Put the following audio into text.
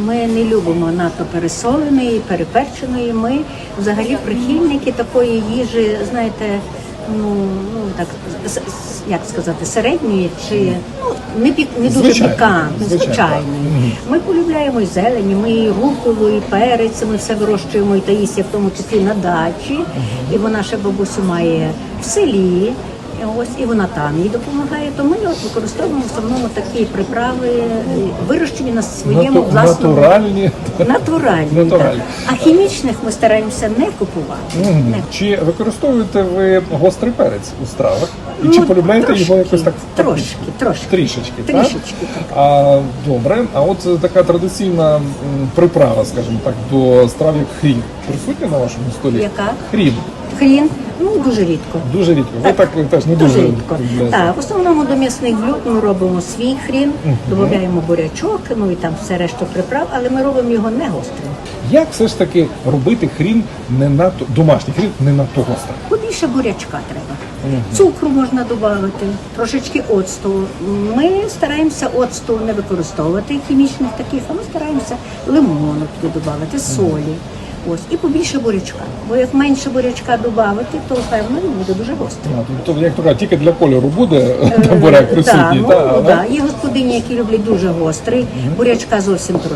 Ми не любимо надто пересоленої, переперченої. Ми взагалі прихильники такої їжі, знаєте, ну, ну так як сказати, середньої чи ну не пік, не дуже Звичайно, пікантної, звичайно, звичайної. Ми полюбляємо і зелені, ми і руколу, і перець, ми все вирощуємо і Таїсія, в тому числі на дачі. І вона ще бабусю має в селі. Ось і вона там їй допомагає. То ми от використовуємо в основному такі приправи, е, вирощені на своєму Нату- власному натуральні. натуральні. Натуральні. Так. А хімічних ми стараємося не купувати. Мгм. Не Чи використовуєте ви гострий перець у стравах? І Ну, чи полюбляєте трошки, його якось так Трошки, трошки. трішечки? Трішечки, так? А, добре. А от е, така традиційна м, приправа, скажімо так, до страв як хрін присутня на вашому столі? Яка? Хрін. Хрін, ну дуже рідко. Дуже рідко. Ви так теж не дуже, Дуже рідко. Так, в основному до м'ясних блюд ми робимо свій хрін, додаємо бурячок, ну і там все решту приправ, але ми робимо його не гострим. Як все ж таки робити хрін не надто домашній хрін не надто гострий? Побільше бурячка треба. Цукру можна додати, трошечки оцту. Ми стараємося оцту не використовувати хімічних таких, а ми стараємося лимону туди додати, солі. Ось і побільше бурячка. Бо як менше бурячка додати, то певно буде дуже гострий. А, Тобто, як то кажуть, тільки для кольору буде Е, буряк присутній, ну, та, да. Є господині, які люблять дуже гострий, бурячка зовсім трошки